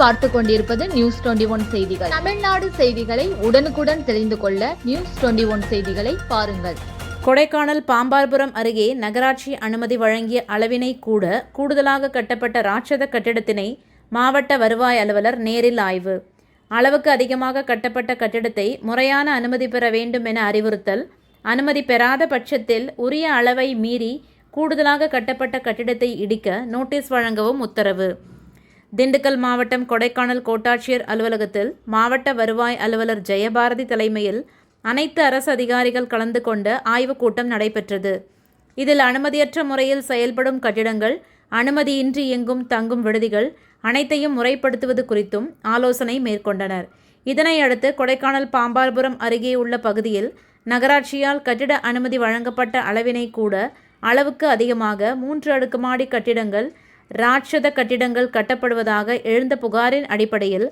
பார்த்து கொண்டிருப்பது news twenty one செய்திகள். தமிழ்நாடு செய்திகளை உடனுக்குடன் தெரிந்து கொள்ள நியூஸ் டுவெண்டி ஒன் செய்திகளை பாருங்கள். கொடைக்கானல் பாம்பார்புரம் அருகே நகராட்சி அனுமதி வழங்கிய அளவினை கூட கூடுதலாக கட்டப்பட்ட ராட்சத கட்டிடத்தினை மாவட்ட வருவாய் அலுவலர் நேரில் ஆய்வு. அளவுக்கு அதிகமாக கட்டப்பட்ட கட்டிடத்தை முறையான அனுமதி பெற வேண்டும் என அறிவுறுத்தல் அனுமதி பெறாத பட்சத்தில் உரிய அளவை மீறி கூடுதலாக கட்டப்பட்ட கட்டிடத்தை இடிக்க நோட்டீஸ் வழங்கவும் உத்தரவு. திண்டுக்கல் மாவட்டம் கொடைக்கானல் கோட்டாட்சியர் அலுவலகத்தில் மாவட்ட வருவாய் அலுவலர் ஜெயபாரதி தலைமையில் அனைத்து அரசு அதிகாரிகள் கலந்து கொண்ட ஆய்வுக் கூட்டம் நடைபெற்றது. இதில் அனுமதியற்ற முறையில் செயல்படும் கட்டிடங்கள் அனுமதியின்றி இயங்கும் தங்கும் விடுதிகள் அனைத்தையும் முறைப்படுத்துவது குறித்தும் ஆலோசனை மேற்கொண்டனர். இதனை அடுத்து கொடைக்கானல் பாம்பார்புரம் அருகே உள்ள பகுதியில் நகராட்சியால் கட்டிட அனுமதி வழங்கப்பட்ட அளவினை கூட அளவுக்கு அதிகமாக மூன்று அடுக்குமாடி கட்டிடங்கள் ராட்சத கட்டிடங்கள் கட்டப்படுவதாக எழுந்த புகாரின் அடிப்படையில்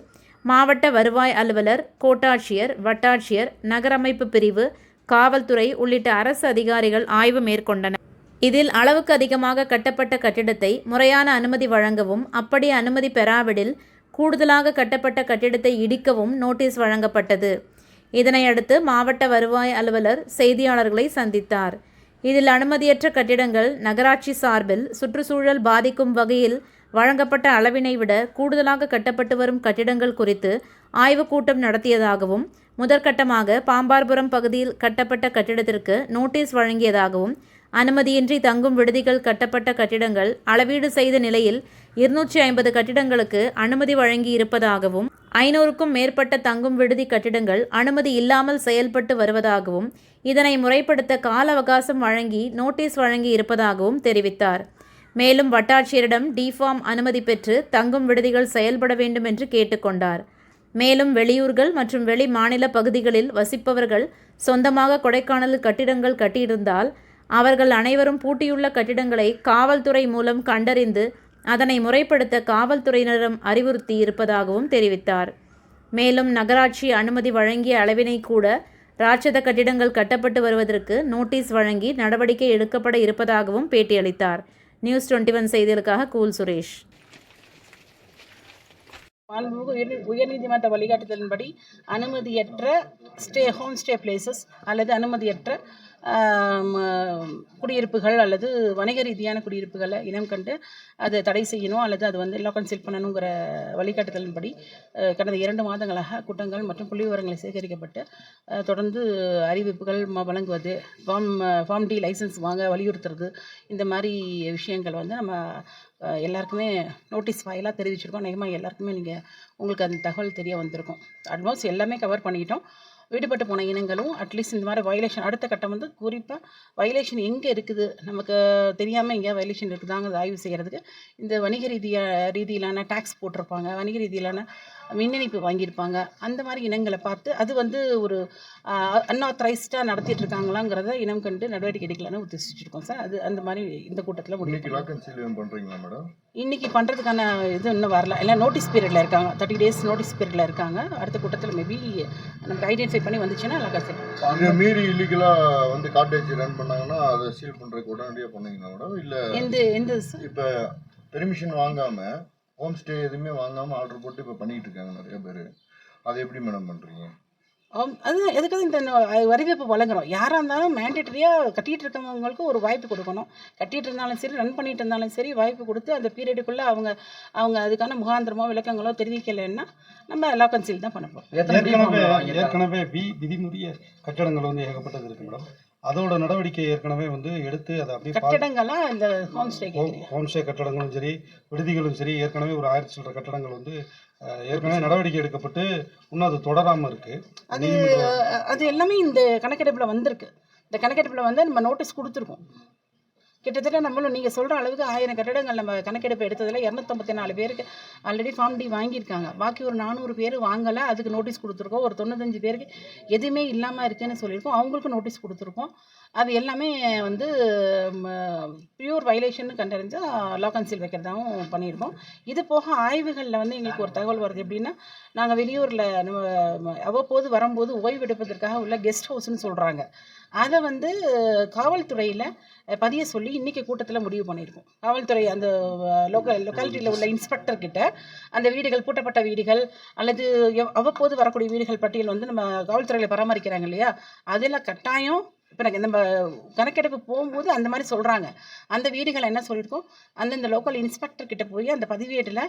மாவட்ட வருவாய் அலுவலர் கோட்டாட்சியர் வட்டாட்சியர் நகரமைப்பு பிரிவு காவல்துறை உள்ளிட்ட அரசு அதிகாரிகள் ஆய்வு மேற்கொண்டனர். இதில் அளவுக்கு அதிகமாக கட்டப்பட்ட கட்டிடத்தை முறையான அனுமதி வழங்கவும் அப்படி அனுமதி பெறாவிடில் கூடுதலாக கட்டப்பட்ட கட்டிடத்தை இடிக்கவும் நோட்டீஸ் வழங்கப்பட்டது. இதனையடுத்து மாவட்ட வருவாய் அலுவலர் செய்தியாளர்களை சந்தித்தார். இதில் அனுமதியற்ற கட்டிடங்கள் நகராட்சி சார்பில் சுற்றுச்சூழல் பாதிக்கும் வகையில் வழங்கப்பட்ட அளவினை விட கூடுதலாக கட்டப்பட்டு வரும் கட்டிடங்கள் குறித்து ஆய்வுக் கூட்டம் நடத்தியதாகவும் முதற்கட்டமாக பாம்பார்புரம் பகுதியில் கட்டப்பட்ட கட்டிடத்திற்கு நோட்டீஸ் வழங்கியதாகவும் அனுமதியின்றி தங்கும் விடுதிகள் கட்டப்பட்ட கட்டிடங்கள் அளவீடு செய்த நிலையில் இருநூற்றி ஐம்பது கட்டிடங்களுக்கு அனுமதி வழங்கி இருப்பதாகவும் ஐநூறுக்கும் மேற்பட்ட தங்கும் விடுதி கட்டிடங்கள் அனுமதி இல்லாமல் செயல்பட்டு வருவதாகவும் இதனை முறைப்படுத்த கால அவகாசம் வழங்கி நோட்டீஸ் வழங்கி இருப்பதாகவும் தெரிவித்தார். மேலும் வட்டாட்சியரிடம் டிஃபார்ம் அனுமதி பெற்று தங்கும் விடுதிகள் செயல்பட வேண்டும் என்று கேட்டுக்கொண்டார் மேலும் வெளியூர்கள் மற்றும் வெளி மாநில பகுதிகளில் வசிப்பவர்கள் சொந்தமாக கொடைக்கானல் கட்டிடங்கள் கட்டியிருந்தால் அவர்கள் அனைவரும் பூட்டியுள்ள கட்டிடங்களை காவல்துறை மூலம் கண்டறிந்து அதனை முறைப்படுத்த காவல்துறையினரும் அறிவுறுத்தி இருப்பதாகவும் தெரிவித்தார். மேலும் நகராட்சி அனுமதி வழங்கிய அளவினை கூட ராட்சத கட்டிடங்கள் கட்டப்பட்டு வருவதற்கு நோட்டீஸ் வழங்கி நடவடிக்கை எடுக்கப்பட இருப்பதாகவும் பேட்டியளித்தார். நியூஸ் டுவெண்ட்டி ஒன் செய்திகளுக்காக கூல் சுரேஷ். மாண்புமிகு உயர் உயர்நீதிமன்ற வழிகாட்டுதலின்படி அனுமதியற்ற ஸ்டே ஹோம் ஸ்டே பிளேசஸ் அல்லது அனுமதியற்ற குடியிருப்புகள் அல்லது வணிக ரீதியான குடியிருப்புகளை இனம் கண்டு அதை தடை செய்யணும் அல்லது அது வந்து எல்லாம் கன்சில் பண்ணணுங்கிற வழிகாட்டுதலின்படி கடந்த இரண்டு மாதங்களாக கூட்டங்கள் மற்றும் புள்ளி விவரங்களை சேகரிக்கப்பட்டு தொடர்ந்து அறிவிப்புகள் ம- வழங்குவது ஃபார்ம் ஃபார்ம் டி லைசன்ஸ் வாங்க வலியுறுத்துறது இந்த மாதிரி விஷயங்கள் வந்து நம்ம எல்லாருக்குமே நோட்டீஸ் வாயிலாக தெரிவிச்சிருக்கோம். நிஜமாக எல்லாருக்குமே நீங்கள் உங்களுக்கு அந்த தகவல் தெரிய வந்திருக்கும். அட்வான்ஸ் எல்லாமே கவர் பண்ணிட்டோம். விடுபட்டு போன இனங்களும் அட்லீஸ்ட் இந்த மாதிரி வயலேஷன் அடுத்த கட்டம் வந்து குறிப்பாக வயலேஷன் எங்கே இருக்குது? நமக்கு தெரியாமல் எங்கேயா வயலேஷன் இருக்குதாங்கிறத ஆய்வு செய்கிறதுக்கு இந்த வணிக ரீதியா ரீதியிலான டேக்ஸ் போட்டிருப்பாங்க. வணிக ரீதியிலான மின் இணைப்பு வாங்கியிருப்பாங்க. அந்த மாதிரி இனங்களை பார்த்து அது வந்து ஒரு அன்ஆத்தரைஸ்டாக நடத்திட்டு இருக்காங்களாங்கிறத இனம் கண்டு நடவடிக்கை எடுக்கலான்னு உத்தேசிச்சிருக்கோம் சார். அது அந்த மாதிரி இந்த கூட்டத்தில் முடிவு இன்னைக்கு பண்ணுறதுக்கான இது இன்னும் வரல. எல்லாம் நோட்டீஸ் பீரியடில் இருக்காங்க. தேர்ட்டி டேஸ் நோட்டீஸ் பீரியடில் இருக்காங்க. அடுத்த கூட்டத்தில் மேபி நமக்கு ஐடென்டிஃபை பண்ணி வந்துச்சுன்னா நல்லா சார் இதை மீறி இல்லீகலா வந்து காட்டேஜ் ரன் பண்ணாங்கன்னா அதை சீல் பண்றதுக்கு உடனடியாக பண்ணீங்களா மேடம் இல்ல எந்த எந்த இப்ப பெர்மிஷன் வாங்காம ஹோம் ஸ்டே எதுவுமே வாங்காம ஆர்டர் போட்டு இப்ப பண்ணிட்டு இருக்காங்க நிறைய பேர். அதை எப்படி மேடம் பண்றீங்க? ஆம், அது எதுக்காக இந்த வரவேற்பு வழங்குறோம்? யாராக இருந்தாலும் மேண்டேட்டரியாக கட்டிட்டு இருக்கவங்களுக்கு ஒரு வாய்ப்பு கொடுக்கணும். கட்டிட்டு இருந்தாலும் சரி ரன் பண்ணிட்டு இருந்தாலும் சரி வாய்ப்பு கொடுத்து அந்த பீரியடுக்குள்ளே அவங்க அவங்க அதுக்கான முகாந்திரமோ விளக்கங்களோ தெரிவிக்கலைன்னா நம்ம லாக் அண்ட் சீல் தான் பண்ண போகிறோம் ஏற்கனவே வி விதிமுறைய கட்டடங்கள் வந்து ஏகப்பட்டது இருக்கு மேடம். அதோட நடவடிக்கை ஏற்கனவே வந்து எடுத்து அதை அப்படியே கட்டடங்கள்லாம் இந்த ஹோம் ஸ்டே ஹோம் ஸ்டே கட்டடங்களும் சரி விடுதிகளும் சரி ஏற்கனவே ஒரு ஆயிரத்தி சில்லற கட்டடங்கள் வந்து ஏற்கனவே நடவடிக்கை எடுக்கப்பட்டு இன்னும் அது தொடராம இருக்கு. அது அது எல்லாமே இந்த கணக்கெடுப்பில் வந்திருக்கு. இந்த கணக்கெடுப்பில் வந்து நம்ம நோட்டீஸ் கொடுத்துருக்கோம். கிட்டத்தட்ட நம்மளும் நீங்கள் சொல்கிற அளவுக்கு ஆயிரம் கட்டடங்கள் நம்ம கணக்கெடுப்பு எடுத்ததில் இரநூத்தம்பத்தி நாலு பேருக்கு ஆல்ரெடி ஃபார்ம் டி வாங்கியிருக்காங்க. பாக்கி ஒரு நானூறு பேர் வாங்கலை அதுக்கு நோட்டீஸ் கொடுத்துருக்கோம். ஒரு தொண்ணூத்தஞ்சு பேருக்கு எதுவுமே இல்லாமல் இருக்குன்னு சொல்லியிருக்கோம். அவங்களுக்கும் நோட்டீஸ் கொடுத்துருக்கோம். அது எல்லாமே வந்து பியூர் வைலேஷன் கண்டறிஞ்சால் லாக் அண்ட் வைக்கிறதாகவும் பண்ணியிருக்கோம். இது போக ஆய்வுகளில் வந்து எங்களுக்கு ஒரு தகவல் வருது எப்படின்னா நாங்கள் வெளியூரில் நம்ம அவ்வப்போது வரும்போது ஓய்வு எடுப்பதற்காக உள்ள கெஸ்ட் ஹவுஸ்னு சொல்கிறாங்க அதை வந்து காவல்துறையில் பதிய சொல்லி இன்றைக்கி கூட்டத்தில் முடிவு பண்ணியிருக்கோம் காவல்துறை அந்த லோக்கல் லொக்காலிட்டியில் உள்ள இன்ஸ்பெக்டர் கிட்ட அந்த வீடுகள் பூட்டப்பட்ட வீடுகள் அல்லது அவ்வப்போது வரக்கூடிய வீடுகள் பட்டியல் வந்து நம்ம காவல்துறையில் பராமரிக்கிறாங்க இல்லையா? அதில் கட்டாயம் இப்போ எனக்கு நம்ம கணக்கெடுப்பு போகும்போது அந்த மாதிரி சொல்கிறாங்க அந்த வீடுகளை என்ன சொல்லியிருக்கோம்? அந்தந்த லோக்கல் இன்ஸ்பெக்டர் கிட்ட போய் அந்த பதிவேட்டில்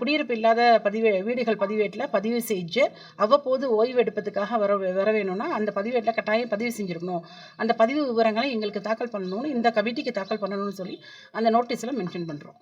குடியிருப்பு இல்லாத பதிவே வீடுகள் பதிவேட்டில் பதிவு செஞ்சு அவ்வப்போது ஓய்வு எடுப்பதுக்காக வர வர வேணும்னா அந்த பதிவேட்டில் கட்டாயம் பதிவு செஞ்சுருக்கணும். அந்த பதிவு விவரங்களை எங்களுக்கு தாக்கல் பண்ணணும்னு இந்த கமிட்டிக்கு தாக்கல் பண்ணணும்னு சொல்லி அந்த நோட்டீஸில் மென்ஷன் பண்ணுறோம்